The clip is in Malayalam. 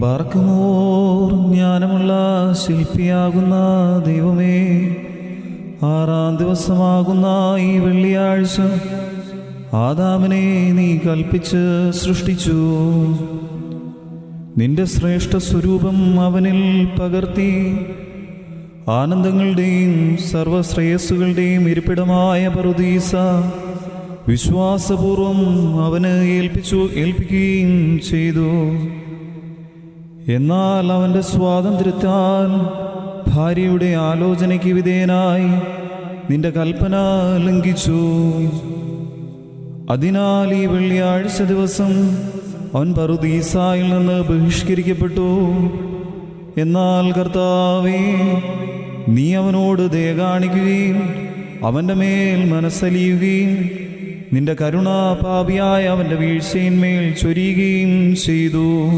ബാർക്കുമോർ ജ്ഞാനമുള്ള ശില്പിയാകുന്ന ദൈവമേ ആറാം ദിവസമാകുന്ന ഈ വെള്ളിയാഴ്ച ആദാമിനെ നീ കൽപ്പിച്ച് സൃഷ്ടിച്ചു. നിന്റെ ശ്രേഷ്ഠ സ്വരൂപം അവനിൽ പകർത്തി ആനന്ദങ്ങളുടെയും സർവശ്രേയസ്സുകളുടെയും ഇരിപ്പിടമായ പറുദീസ വിശ്വാസപൂർവം അവന് ഏൽപ്പിച്ചു ഏൽപ്പിക്കുകയും ചെയ്തു. എന്നാൽ അവന്റെ സ്വാതന്ത്ര്യത്താൽ ഭാര്യയുടെ ആലോചനയ്ക്ക് വിധേയനായി നിന്റെ കൽപ്പന ലംഘിച്ചു. അതിനാൽ ഈ വെള്ളിയാഴ്ച ദിവസം അവൻ പറുദീസായിൽ നിന്ന് ബഹിഷ്കരിക്കപ്പെട്ടു. എന്നാൽ കർത്താവേ നീ അവനോട് ദയ കാണിക്കുകയും അവന്റെ മേൽ മനസ്സലിയുകയും നിന്റെ കരുണാപാപിയായ അവന്റെ വീഴ്ചയിന്മേൽ ചൊരിയുകയും ചെയ്തു.